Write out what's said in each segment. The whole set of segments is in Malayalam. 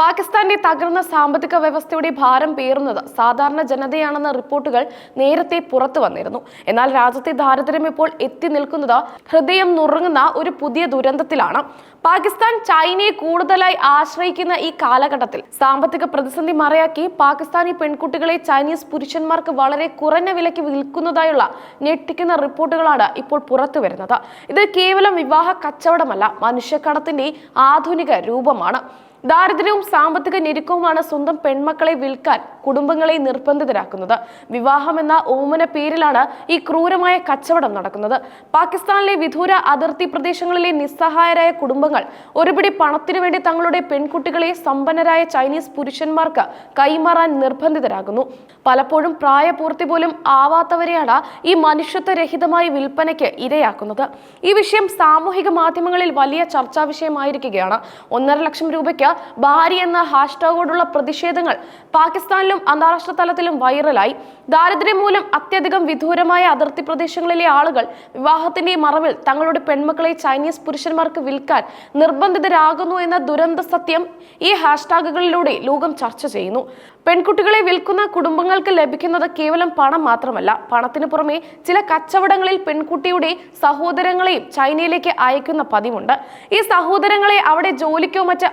പാകിസ്ഥാന്റെ തകർന്ന സാമ്പത്തിക വ്യവസ്ഥയുടെ ഭാരം പേറുന്നത് സാധാരണ ജനതയാണെന്ന റിപ്പോർട്ടുകൾ നേരത്തെ പുറത്തു വന്നിരുന്നു. എന്നാൽ രാജ്യത്തെ ദാരിദ്ര്യം ഇപ്പോൾ എത്തി നിൽക്കുന്നത് ഹൃദയം നുറുങ്ങുന്ന ഒരു പുതിയ ദുരന്തത്തിലാണ്. പാകിസ്ഥാൻ ചൈനയെ കൂടുതലായി ആശ്രയിക്കുന്ന ഈ കാലഘട്ടത്തിൽ സാമ്പത്തിക പ്രതിസന്ധി മറയാക്കി പാകിസ്ഥാനി പെൺകുട്ടികളെ ചൈനീസ് പുരുഷന്മാർക്ക് വളരെ കുറഞ്ഞ വിലയ്ക്ക് വിൽക്കുന്നതായുള്ള ഞെട്ടിക്കുന്ന റിപ്പോർട്ടുകളാണ് ഇപ്പോൾ പുറത്തു വരുന്നത്. ഇത് കേവലം വിവാഹ കച്ചവടമല്ല മനുഷ്യക്കടത്തിന്റെ ആധുനിക രൂപമാണ്. ദാരിദ്ര്യവും സാമ്പത്തിക ഞെരുക്കവുമാണ് സ്വന്തം പെൺമക്കളെ വിൽക്കാൻ കുടുംബങ്ങളെ നിർബന്ധിതരാക്കുന്നത്. വിവാഹം എന്ന ഓമന പേരിലാണ് ഈ ക്രൂരമായ കച്ചവടം നടക്കുന്നത്. പാകിസ്ഥാനിലെ വിദൂര അതിർത്തി പ്രദേശങ്ങളിലെ നിസ്സഹായരായ കുടുംബങ്ങൾ ഒരുപിടി പണത്തിനു വേണ്ടി തങ്ങളുടെ പെൺകുട്ടികളെ സമ്പന്നരായ ചൈനീസ് പുരുഷന്മാർക്ക് കൈമാറാൻ നിർബന്ധിതരാകുന്നു. പലപ്പോഴും പ്രായപൂർത്തി പോലും ആവാത്തവരെയാണ് ഈ മനുഷ്യത്വരഹിതമായ വിൽപ്പനയ്ക്ക് ഇരയാക്കുന്നത്. ഈ വിഷയം സാമൂഹിക മാധ്യമങ്ങളിൽ വലിയ ചർച്ചാ വിഷയമായിരിക്കുകയാണ്. ഒന്നര ലക്ഷം രൂപയ്ക്ക് ഭാര്യ എന്ന ഹാഷ്ടാഗോടുള്ള പ്രതിഷേധങ്ങൾ പാകിസ്ഥാനിലും അന്താരാഷ്ട്ര തലത്തിലും വൈറലായി. ദാരിദ്ര്യം മൂലം അത്യധികം വിദൂരമായ അതിർത്തി പ്രദേശങ്ങളിലെ ആളുകൾ വിവാഹത്തിന്റെ മറവിൽ തങ്ങളുടെ പെൺമക്കളെ ചൈനീസ് പുരുഷന്മാർക്ക് വിൽക്കാൻ നിർബന്ധിതരാകുന്നു എന്ന ദുരന്ത സത്യം ഈ ഹാഷ്ടാഗുകളിലൂടെ ലോകം ചർച്ച ചെയ്യുന്നു. പെൺകുട്ടികളെ വിൽക്കുന്ന കുടുംബങ്ങൾക്ക് ലഭിക്കുന്നത് കേവലം പണം മാത്രമല്ല. പണത്തിന് പുറമെ ചില കച്ചവടങ്ങളിൽ പെൺകുട്ടിയുടെ സഹോദരങ്ങളെയും ചൈനയിലേക്ക് അയക്കുന്ന പതിവുണ്ട്. ഈ സഹോദരങ്ങളെ അവിടെ ജോലിക്കോ മറ്റ്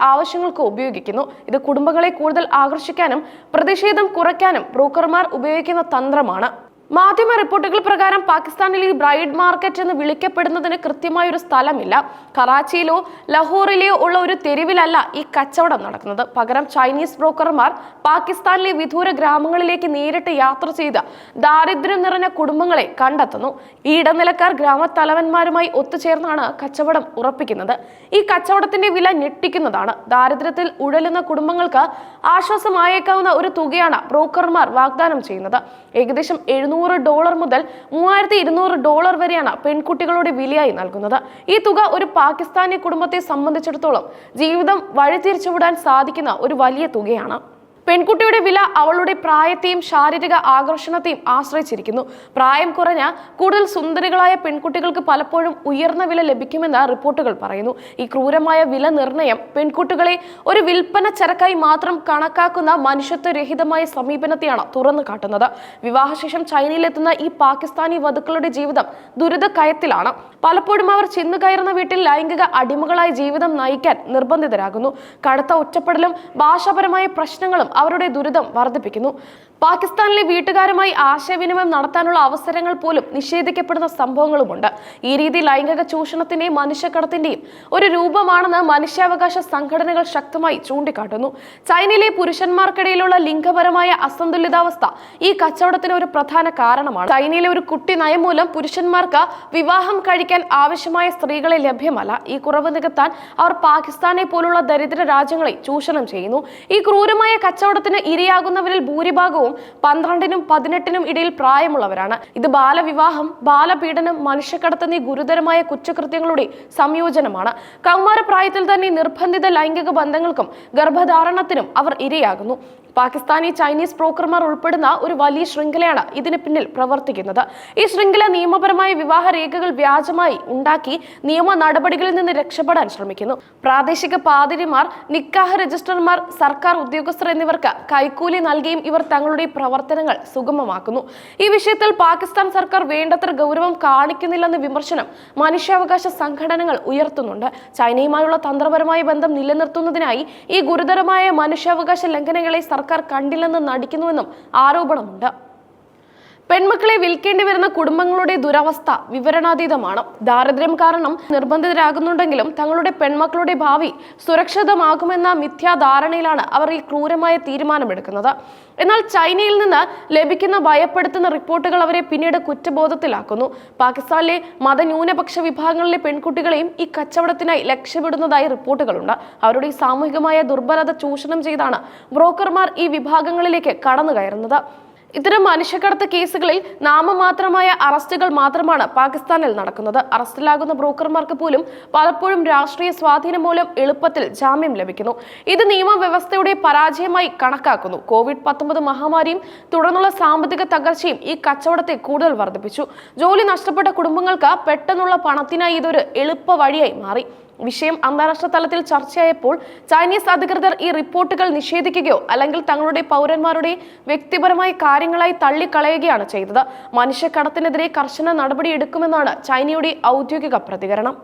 ആവശ്യങ്ങൾക്കോ ഉപയോഗിക്കുന്നു. ഇത് കുടുംബങ്ങളെ കൂടുതൽ ആകർഷിക്കാനും പ്രതിഷേധം കുറയ്ക്കാനും ബ്രോക്കർമാർ ഉപയോഗിക്കുന്ന തന്ത്രമാണ്. മാധ്യമ റിപ്പോർട്ടുകൾ പ്രകാരം പാകിസ്ഥാനിൽ ഈ ബ്രൈഡ് മാർക്കറ്റ് എന്ന് വിളിക്കപ്പെടുന്നതിന് കൃത്യമായ ഒരു സ്ഥലമില്ല. കറാച്ചിയിലോ ലഹോറിലെയോ ഉള്ള ഒരു തെരുവിലല്ല ഈ കച്ചവടം നടക്കുന്നത്. പകരം ചൈനീസ് ബ്രോക്കർമാർ പാകിസ്ഥാനിലെ വിദൂര ഗ്രാമങ്ങളിലേക്ക് നേരിട്ട് യാത്ര ചെയ്ത് ദാരിദ്ര്യം നിറഞ്ഞ കുടുംബങ്ങളെ കണ്ടെത്തുന്നു. ഈ ഇടനിലക്കാർ ഗ്രാമത്തലവന്മാരുമായി ഒത്തുചേർന്നാണ് കച്ചവടം ഉറപ്പിക്കുന്നത്. ഈ കച്ചവടത്തിന്റെ വില ഞെട്ടിക്കുന്നതാണ്. ദാരിദ്ര്യത്തിൽ ഉഴലുന്ന കുടുംബങ്ങൾക്ക് ആശ്വാസമായേക്കാവുന്ന ഒരു തുകയാണ് ബ്രോക്കർമാർ വാഗ്ദാനം ചെയ്യുന്നത്. ഏകദേശം എഴുന്നൂറ് ഡോളർ മുതൽ മൂവായിരത്തി ഇരുന്നൂറ് ഡോളർ വരെയാണ് പെൺകുട്ടികളുടെ വിലയായി നൽകുന്നത്. ഈ തുക ഒരു പാകിസ്ഥാനി കുടുംബത്തെ സംബന്ധിച്ചിടത്തോളം ജീവിതം വഴിതിരിച്ചുവിടാൻ സാധിക്കുന്ന ഒരു വലിയ തുകയാണ്. പെൺകുട്ടിയുടെ വില അവളുടെ പ്രായത്തെയും ശാരീരിക ആകർഷണത്തെയും ആശ്രയിച്ചിരിക്കുന്നു. പ്രായം കുറഞ്ഞ കൂടുതൽ സുന്ദരികളായ പെൺകുട്ടികൾക്ക് പലപ്പോഴും ഉയർന്ന വില ലഭിക്കുമെന്ന് റിപ്പോർട്ടുകൾ പറയുന്നു. ഈ ക്രൂരമായ വില നിർണയം പെൺകുട്ടികളെ ഒരു വിൽപ്പന ചരക്കായി മാത്രം കണക്കാക്കുന്ന മനുഷ്യത്വരഹിതമായ സമീപനത്തെയാണ് തുറന്നു കാട്ടുന്നത്. വിവാഹശേഷം ചൈനയിലെത്തുന്ന ഈ പാകിസ്ഥാനി വധുക്കളുടെ ജീവിതം ദുരിതക്കയത്തിലാണ്. പലപ്പോഴും അവർ ചെന്നു കയറുന്ന വീട്ടിൽ ലൈംഗിക അടിമകളായി ജീവിതം നയിക്കാൻ നിർബന്ധിതരാകുന്നു. കടുത്ത ഒറ്റപ്പെടലും ഭാഷാപരമായ പ്രശ്നങ്ങളും അവരുടെ ദുരിതം വർദ്ധിപ്പിക്കുന്നു. പാകിസ്ഥാനിലെ വീട്ടുകാരുമായി ആശയവിനിമയം നടത്താനുള്ള അവസരങ്ങൾ പോലും നിഷേധിക്കപ്പെടുന്ന സംഭവങ്ങളുമുണ്ട്. ഈ രീതി ലൈംഗിക ചൂഷണത്തിന്റെയും മനുഷ്യക്കടത്തിന്റെയും ഒരു രൂപമാണെന്ന് മനുഷ്യാവകാശ സംഘടനകൾ ശക്തമായി ചൂണ്ടിക്കാട്ടുന്നു. ചൈനയിലെ പുരുഷന്മാർക്കിടയിലുള്ള ലിംഗപരമായ അസന്തുലിതാവസ്ഥ ഈ കച്ചവടത്തിന് ഒരു പ്രധാന കാരണമാണ്. ചൈനയിലെ ഒരു കുട്ടി നയം മൂലം പുരുഷന്മാർക്ക് വിവാഹം കഴിക്കാൻ ആവശ്യമായ സ്ത്രീകളെ ലഭ്യമല്ല. ഈ കുറവ് നികത്താൻ അവർ പാകിസ്ഥാനെ പോലുള്ള ദരിദ്ര രാജ്യങ്ങളെ ചൂഷണം ചെയ്യുന്നു. ഈ ക്രൂരമായ കച്ചവടത്തിന് ഇരയാകുന്നവരിൽ ഭൂരിഭാഗവും പന്ത്രണ്ടിനും പതിനെട്ടിനും ഇടയിൽ പ്രായമുള്ളവരാണ്. ഇത് ബാലവിവാഹം ബാലപീഡനം മനുഷ്യക്കടത്ത് എന്നീ ഗുരുതരമായ കുറ്റകൃത്യങ്ങളുടെ സംയോജനമാണ്. കൗമാരപ്രായത്തിൽ തന്നെ നിർബന്ധിത ലൈംഗിക ബന്ധങ്ങൾക്കും ഗർഭധാരണത്തിനും അവർ ഇരയാകുന്നു. പാകിസ്ഥാനി ചൈനീസ് ബ്രോക്കർമാർ ഉൾപ്പെടുന്ന ഒരു വലിയ ശൃംഖലയാണ് ഇതിന് പിന്നിൽ പ്രവർത്തിക്കുന്നത്. ഈ ശൃംഖല നിയമപരമായ വിവാഹ രേഖകൾ വ്യാജമായി ഉണ്ടാക്കി നിയമ നടപടികളിൽ നിന്ന് രക്ഷപ്പെടാൻ ശ്രമിക്കുന്നു. പ്രാദേശിക പാതിരിമാർ നിക്കാഹ് രജിസ്ട്രർമാർ സർക്കാർ ഉദ്യോഗസ്ഥർ എന്നിവർക്ക് കൈക്കൂലി നൽകിയും ഇവർ തങ്ങളുടെ പ്രവർത്തനങ്ങൾ സുഗമമാക്കുന്നു. ഈ വിഷയത്തിൽ പാകിസ്ഥാൻ സർക്കാർ വേണ്ടത്ര ഗൗരവം കാണിക്കുന്നില്ലെന്ന വിമർശനം മനുഷ്യാവകാശ സംഘടനകൾ ഉയർത്തുന്നുണ്ട്. ചൈനയുമായുള്ള തന്ത്രപരമായ ബന്ധം നിലനിർത്തുന്നതിനായി ഈ ഗുരുതരമായ മനുഷ്യാവകാശ ലംഘനങ്ങളെ സർക്കാർ കണ്ടില്ലെന്ന് നടിക്കുന്നുവെന്നും ആരോപണമുണ്ട്. പെൺമക്കളെ വിൽക്കേണ്ടി വരുന്ന കുടുംബങ്ങളുടെ ദുരവസ്ഥ വിവരണാതീതമാണ്. ദാരിദ്ര്യം കാരണം നിർബന്ധിതരാകുന്നുണ്ടെങ്കിലും തങ്ങളുടെ പെൺമക്കളുടെ ഭാവി സുരക്ഷിതമാകുമെന്ന മിഥ്യാധാരണയിലാണ് അവർ ഈ ക്രൂരമായ തീരുമാനമെടുക്കുന്നത്. എന്നാൽ ചൈനയിൽ നിന്ന് ലഭിക്കുന്ന ഭയപ്പെടുത്തുന്ന റിപ്പോർട്ടുകൾ അവരെ പിന്നീട് കുറ്റബോധത്തിലാക്കുന്നു. പാകിസ്ഥാനിലെ മതന്യൂനപക്ഷ വിഭാഗങ്ങളിലെ പെൺകുട്ടികളെയും ഈ കച്ചവടത്തിനായി ലക്ഷ്യമിടുന്നതായി റിപ്പോർട്ടുകളുണ്ട്. അവരുടെ സാമൂഹികമായ ദുർബലത ചൂഷണം ചെയ്താണ് ബ്രോക്കർമാർ ഈ വിഭാഗങ്ങളിലേക്ക് കടന്നു കയറുന്നത് ഇത്തരം മനുഷ്യക്കടത്ത് കേസുകളിൽ നാമമാത്രമായ അറസ്റ്റുകൾ മാത്രമാണ് പാകിസ്ഥാനിൽ നടക്കുന്നത്. അറസ്റ്റിലാകുന്ന ബ്രോക്കർമാർക്ക് പോലും പലപ്പോഴും രാഷ്ട്രീയ സ്വാധീനം മൂലം എളുപ്പത്തിൽ ജാമ്യം ലഭിക്കുന്നു. ഇത് നിയമവ്യവസ്ഥയുടെ പരാജയമായി കണക്കാക്കുന്നു. കോവിഡ് പത്തൊമ്പത് മഹാമാരിയും തുടർന്നുള്ള സാമ്പത്തിക തകർച്ചയും ഈ കച്ചവടത്തെ കൂടുതൽ വർദ്ധിപ്പിച്ചു. ജോലി നഷ്ടപ്പെട്ട കുടുംബങ്ങൾക്ക് പെട്ടെന്നുള്ള പണത്തിനായി ഇതൊരു എളുപ്പ വഴിയായി മാറി. വിഷയം അന്താരാഷ്ട്ര തലത്തിൽ ചർച്ചയായപ്പോൾ ചൈനീസ് അധികൃതർ ഈ റിപ്പോർട്ടുകൾ നിഷേധിക്കുകയോ അല്ലെങ്കിൽ തങ്ങളുടെ പൗരന്മാരുടെ വ്യക്തിപരമായ കാര്യങ്ങളായി തള്ളിക്കളയുകയാണ് ചെയ്തത്. മനുഷ്യക്കടത്തിനെതിരെ കർശന നടപടിയെടുക്കുമെന്നാണ് ചൈനയുടെ ഔദ്യോഗിക പ്രതികരണം.